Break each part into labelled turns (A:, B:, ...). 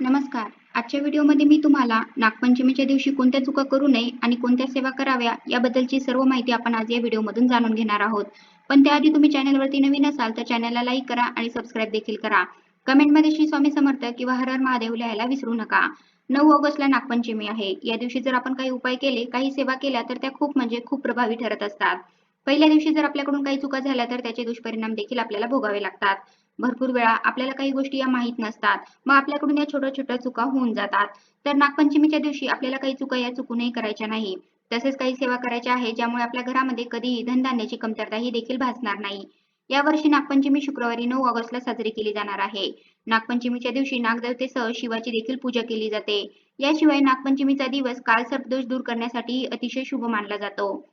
A: नमस्कार. आजच्या व्हिडिओमध्ये मी तुम्हाला नागपंचमीच्या दिवशी कोणत्या चुका करू नये आणि कोणत्या सेवा कराव्या याबद्दलची सर्व माहिती आपण आज या व्हिडिओमधून जाणून घेणार आहोत. पण त्याआधी तुम्ही चॅनलवरती नवीन असाल तर चॅनलला लाईक करा आणि सबस्क्राईब देखील करा. कमेंटमध्ये श्री स्वामी समर्थ किंवा हर हर महादेव लिहायला विसरू नका. नऊ ऑगस्टला नागपंचमी आहे. या दिवशी जर आपण काही उपाय केले काही सेवा केल्या तर त्या खूप म्हणजे खूप प्रभावी ठरत असतात. पहिल्या दिवशी जर आपल्याकडून काही चुका झाल्या तर त्याचे दुष्परिणाम देखील आपल्याला भोगावे लागतात. भरपूर वेळा आपल्याला काही गोष्टी या माहीत नसतात. मग आपल्याकडून या छोट्या छोट्या चुका होऊन जातात. तर नागपंचमीच्या दिवशी आपल्याला काही चुका या चुकूनही करायच्या नाही. तसेच काही सेवा करायच्या आहे ज्यामुळे आपल्या घरामध्ये कधीही धनधान्याची कमतरता ही देखील भासणार नाही. यावर्षी नागपंचमी शुक्रवारी नऊ ऑगस्टला साजरी केली जाणार आहे. नागपंचमीच्या दिवशी नागदेवतेसह शिवाची देखील पूजा केली जाते. याशिवाय नागपंचमीचा दिवस काल सर्पदोष दूर करण्यासाठी अतिशय शुभ मानला जातो.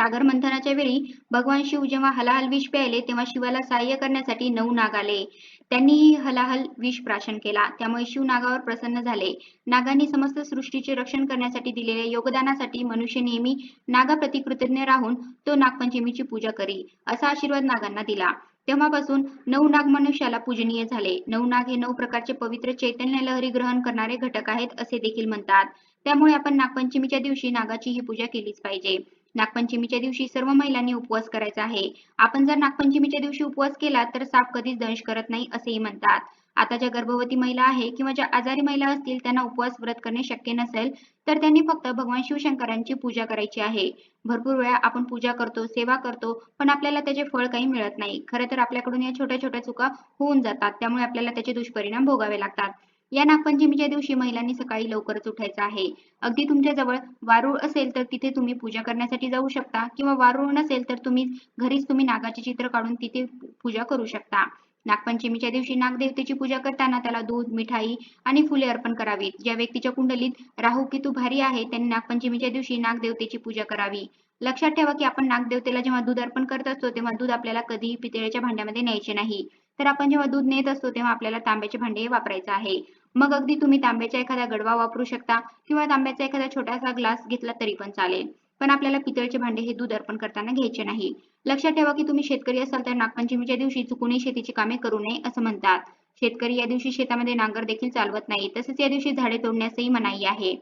A: सागर मंथनाच्या वेळी भगवान शिव जेव्हा हलाहल विष प्यायले तेव्हा शिवाला सहाय्य करण्यासाठी नऊ नाग आले. त्यांनीही हलाहल विष प्राशन केला. त्यामुळे शिव नागावर प्रसन्न झाले. नागांनी समस्त सृष्टीचे रक्षण करण्यासाठी दिलेल्या योगदानासाठी मनुष्य नेहमी नागाप्रती कृतज्ञ राहून तो नागपंचमीची पूजा करी असा आशीर्वाद नागांना दिला. तेव्हापासून नऊ नाग मनुष्याला पूजनीय झाले. नऊ नाग हे नऊ प्रकारचे पवित्र चैतन्य लहरी ग्रहण करणारे घटक आहेत असे देखील म्हणतात. त्यामुळे आपण नागपंचमीच्या दिवशी नागाची ही पूजा केलीच पाहिजे. नागपंचमीच्या दिवशी सर्व महिलांनी उपवास करायचा आहे. आपण जर नागपंचमीच्या दिवशी उपवास केला तर साप कधीच दंश करत नाही असेही म्हणतात. आता ज्या गर्भवती महिला आहे किंवा ज्या आजारी महिला असतील त्यांना उपवास व्रत करणे शक्य नसेल तर त्यांनी फक्त भगवान शिवशंकरांची पूजा करायची आहे. भरपूर वेळा आपण पूजा करतो सेवा करतो पण आपल्याला त्याचे फळ काही मिळत नाही. खरं तर आपल्याकडून या छोट्या छोट्या चुका होऊन जातात त्यामुळे आपल्याला त्याचे दुष्परिणाम भोगावे लागतात. या नागपंचमीच्या दिवशी महिलांनी सकाळी लवकरच उठायचं आहे. अगदी तुमच्या जवळ वारूळ असेल तर तिथे तुम्ही पूजा करण्यासाठी जाऊ शकता किंवा वारूळ नसेल तर तुम्ही घरीच तुम्ही नागाचे चित्र काढून तिथे पूजा करू शकता. नागपंचमीच्या दिवशी नागदेवतेची पूजा करताना त्याला दूध मिठाई आणि फुले अर्पण करावीत. ज्या व्यक्तीच्या कुंडलीत राहू केतू भारी आहे त्यांनी नागपंचमीच्या दिवशी नागदेवतेची पूजा करावी. लक्षात ठेवा की आपण नागदेवतेला जेव्हा दूध अर्पण करत असतो तेव्हा दूध आपल्याला कधीही पितळेच्या भांड्यामध्ये न्यायचे नाही. तर आपण जेव्हा दूध नेत असतो तेव्हा आपल्याला तांब्याचे भांडे वापरायचे आहे. मग अगदी तुम्ही तांब्याचा एखादा गडवा वापरू शकता किंवा तांब्याचा एखादा छोटासा ग्लास घेतला तरी पण चालेल. पण आपल्याला पितळचे भांडे हे दूध अर्पण करताना घ्यायचे नाही. लक्षात ठेवा की तुम्ही शेतकरी असाल तर नागपंचमीच्या दिवशी चुकूनही शेतीची कामे करू नये असं म्हणतात. शेतकरी या दिवशी शेतामध्ये नांगर देखील चालवत नाही तसेच या दिवशी झाडे तोडण्यासही मनाई आहे.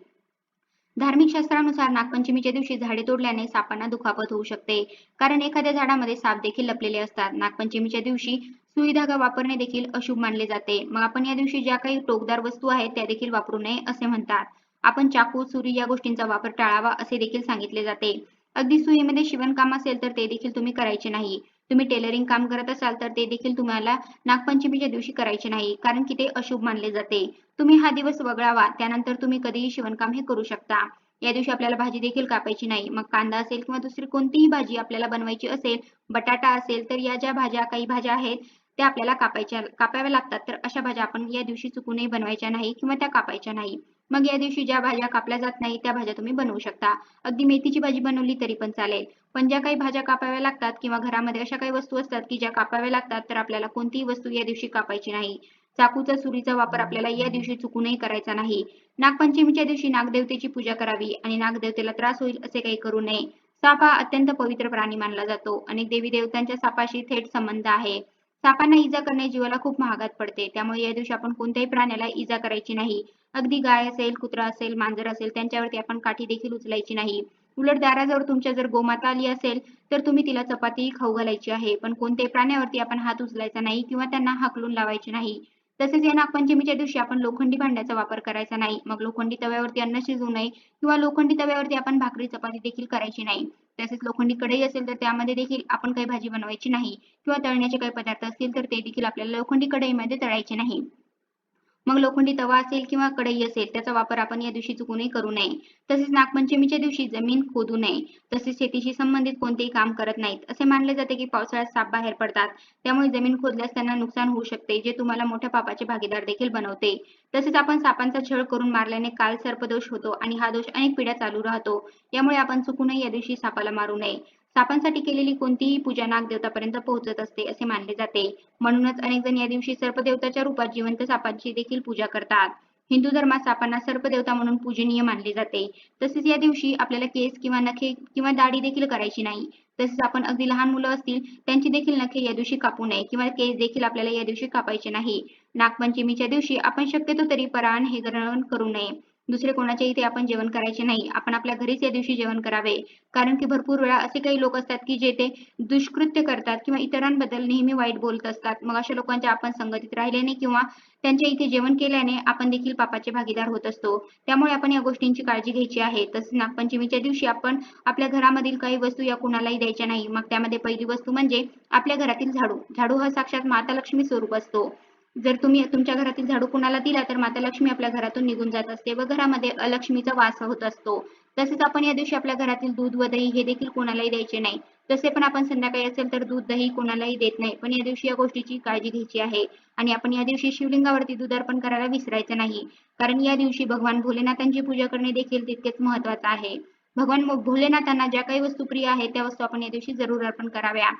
A: धार्मिक शास्त्रानुसार नागपंचमीच्या दिवशी झाडे तोडल्याने सापांना दुखापत होऊ शकते. कारण एखाद्या झाडामध्ये साप देखील लपलेले असतात. नागपंचमीच्या दिवशी सुई धागा वापरणे देखील अशुभ मानले जाते. मग आपण या दिवशी ज्या काही टोकदार वस्तू आहेत त्या देखील वापरू नये असे म्हणतात. आपण चाकू सुरी या गोष्टींचा वापर टाळावा असे देखील सांगितले जाते. अगदी सुईमध्ये शिवणकाम असेल तर ते देखील तुम्ही करायचे नाही. तुम्ही टेलरिंग काम करत असाल तर ते देखील तुम्हाला नागपंचमीच्या दिवशी करायचे नाही कारण की ते अशुभ मानले जाते. तुम्ही हा दिवस वगळावा त्यानंतर तुम्ही कधीही शिवणकाम हे करू शकता. या दिवशी आपल्याला भाजी देखील कापायची नाही. मग कांदा असेल किंवा दुसरी कोणतीही भाजी आपल्याला बनवायची असेल बटाटा असेल तर या ज्या भाज्या काही भाज्या आहेत त्या आपल्याला कापायच्या कापाव्या लागतात. तर अशा भाज्या आपण या दिवशी चुकूनही बनवायच्या नाही किंवा त्या कापायच्या नाही. मग या दिवशी ज्या भाज्या कापल्या जात नाही त्या भाज्या तुम्ही बनवू शकता. अगदी मेथीची भाजी बनवली तरी पण चालेल. पण ज्या काही भाज्या कापाव्या लागतात किंवा घरामध्ये अशा काही वस्तू असतात की ज्या कापाव्या लागतात तर आपल्याला कोणतीही वस्तू या दिवशी कापायची नाही. चाकूचा सुरीचा वापर आपल्याला या दिवशी चुकूनही करायचा नाही. नागपंचमीच्या दिवशी नागदेवतेची पूजा करावी आणि नागदेवतेला त्रास होईल असे काही करू नये. साप हा अत्यंत पवित्र प्राणी मानला जातो. अनेक देवी देवतांच्या सापाशी थेट संबंध आहे. सापांना इजा करणे जीवाला खूप महागात पडते. त्यामुळे या दिवशी आपण कोणत्याही प्राण्याला इजा करायची नाही. अगदी गाय असेल कुत्रा असेल मांजर असेल त्यांच्यावरती आपण काठी देखील उचलायची नाही. उलट दाराजवळ तुमच्या जर गोमाता आली असेल तर तुम्ही तिला चपाती खाऊ घालायची आहे. पण कोणत्याही प्राण्यावरती आपण हात उचलायचा नाही किंवा त्यांना हाकलून लावायचे नाही. तसेच या नागपंचमीच्या दिवशी आपण लोखंडी भांड्याचा वापर करायचा नाही. मग लोखंडी तव्यावरती अन्न शिजू नये किंवा लोखंडी तव्यावरती आपण भाकरी चपाती देखील करायची नाही. तसेच लोखंडी कढई असेल तर त्यामध्ये देखील आपण काही भाजी बनवायची नाही किंवा तळण्याचे काही पदार्थ असतील तर ते देखील आपल्याला लोखंडी कढईमध्ये तळायचे नाही. मग लोखंडी तवा असेल किंवा कढई असेल त्याचा वापर आपण या दिवशी चुकूनही करू नये. तसेच नागपंचमीच्या दिवशी जमीन खोदू नये. तसेच शेतीशी संबंधित कोणतेही काम करत नाहीत असे मानले जाते की पावसाळ्यात साप बाहेर पडतात. त्यामुळे जमीन खोदल्यास त्यांना नुकसान होऊ शकते जे तुम्हाला मोठ्या पापाचे भागीदार देखील बनवते. तसेच आपण सापांचा छळ करून मारल्याने काल सर्पदोष होतो आणि हा दोष अनेक पिढ्या चालू राहतो. यामुळे आपण चुकूनही या दिवशी सापाला मारू नये. सापांसाठी केलेली कोणतीही पूजा नागदेवतापर्यंत पोहोचत असते असे मानले जाते. म्हणूनच अनेक जण या दिवशी सर्पदेवताच्या रूपात जिवंत सापांची देखील पूजा करतात. हिंदू धर्मात सापांना सर्पदेवता म्हणून पूजनीय मानले जाते. तसेच या दिवशी आपल्याला केस किंवा नखे किंवा दाढी देखील करायची नाही. तसेच आपण अगदी लहान मुलं असतील त्यांची देखील नखे या दिवशी कापू नये किंवा केस देखील आपल्याला या दिवशी कापायचे नाही. नागपंचमीच्या दिवशी आपण शक्यतो तरी पराण हे ग्रहण करू नये. दुसरे कोणाच्या इथे आपण जेवण करायचे नाही. आपण आपल्या घरीच या दिवशी जेवण करावे. कारण की भरपूर वेळा असे काही लोक असतात की जे ते दुष्कृत्य करतात किंवा इतरांबद्दल नेहमी वाईट बोलत असतात. मग अशा लोकांच्या आपण संगतीत राहिल्याने किंवा त्यांच्या इथे जेवण केल्याने आपण देखील पापाचे भागीदार होत असतो. त्यामुळे आपण या गोष्टींची काळजी घ्यायची आहे. तसेच नागपंचमीच्या दिवशी आपण आपल्या घरामधील काही वस्तू या कुणालाही द्यायच्या नाही. मग त्यामध्ये पहिली वस्तू म्हणजे आपल्या घरातील झाडू. झाडू हा साक्षात माता लक्ष्मी स्वरूप असतो. जर तुम्ही तुमच्या घरातील झाडू कुणाला दिला तर माता लक्ष्मी आपल्या घरातून निघून जात असते व घरामध्ये अलक्ष्मीचा वास होत असतो. तसेच आपण या दिवशी आपल्या घरातील दूध व दही हे देखील कोणालाही द्यायचे नाही. तसे पण आपण संध्याकाळी असेल तर दूध दही कोणालाही देत नाही. पण या दिवशी या गोष्टीची काळजी घ्यायची आहे आणि आपण या दिवशी शिवलिंगावरती दूध अर्पण करायला विसरायचं नाही. कारण या दिवशी भगवान भोलेनाथांची पूजा करणे देखील तितकेच महत्वाचं आहे. भगवान भोलेनाथांना ज्या काही वस्तू प्रिय आहेत त्या वस्तू आपण या दिवशी जरूर अर्पण कराव्या.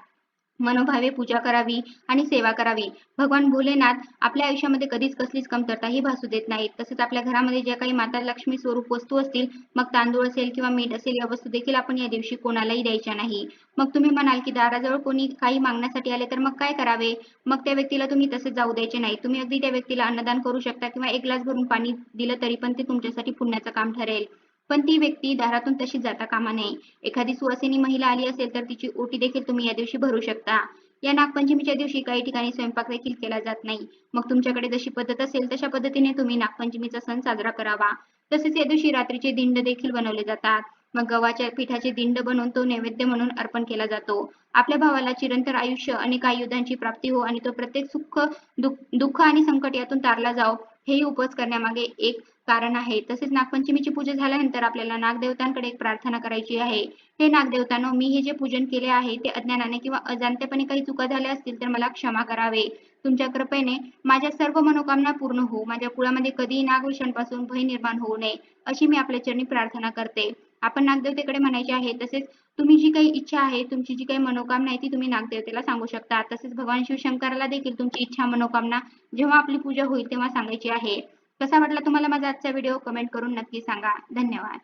A: मनोभावे पूजा करावी आणि सेवा करावी. भगवान भोलेनाथ आपल्या आयुष्यामध्ये कधीच कसलीच कमतरता ही भासू देत नाहीत. तसेच आपल्या घरामध्ये ज्या काही माता लक्ष्मी स्वरूप वस्तू असतील मग तांदूळ असेल किंवा मीठ असेल या वस्तू देखील आपण या दिवशी कोणालाही द्यायच्या नाही. मग तुम्ही म्हणाल की दाराजवळ कोणी काही मागण्यासाठी आले तर मग काय करावे? मग त्या व्यक्तीला तुम्ही तसेच जाऊ द्यायचे नाही. तुम्ही अगदी त्या व्यक्तीला अन्नदान करू शकता किंवा एक ग्लास भरून पाणी दिलं तरी पण ते तुमच्यासाठी पुण्याचं काम ठरेल. पण ती व्यक्ती दारातून तशी जाता कामा नये. एखादी सुवासिनी महिला आली असेल तर तिची ओटी देखील तुम्ही या दिवशी भरू शकता. या नागपंचमीच्या दिवशी काही ठिकाणी स्वयंपाक देखील केला जात नाही. मग तुमच्याकडे जशी पद्धत असेल तशा पद्धतीने तुम्ही नागपंचमीचा सण साजरा करावा. तसेच या दिवशी रात्रीचे दिंड देखील बनवले जातात. मग गव्हाच्या पिठाचे दिंड बनवून तो नैवेद्य म्हणून अर्पण केला जातो. आपल्या भावाला चिरंतर आयुष्य अनेक आयुधांची प्राप्ती हो आणि तो प्रत्येक सुख दुःख आणि संकट यातून तारला जाओ. हेही उपवास करण्यामागे एक कारण आहे. तसेच नागपंचमीची पूजा झाल्यानंतर आपल्याला नागदेवतांकडे एक प्रार्थना करायची आहे. हे नागदेवतांनो मी हे जे पूजन केले आहे ते अज्ञानाने किंवा अजाणतेपणे काही चुका झाल्या असतील तर मला क्षमा करावे. तुमच्या कृपेने माझ्या सर्व मनोकामना पूर्ण हो माझ्या कुळामध्ये कधीही नागविषांपासून भय निर्माण होऊ नये अशी मी आपल्या चरणी प्रार्थना करते. आपण नागदेवतेकडे म्हणायचे आहे तसेच तुम्ही जी काही इच्छा आहे तुमची जी काही मनोकामना आहे ती तुम्ही नागदेवतेला सांगू शकता. तसेच भगवान शिवशंकराला देखील तुमची इच्छा मनोकामना जेव्हा आपली पूजा होईल तेव्हा सांगायची आहे. कसा वाटला तुम्हाला माझा आजचा व्हिडिओ? कमेंट करून नक्की सांगा. धन्यवाद.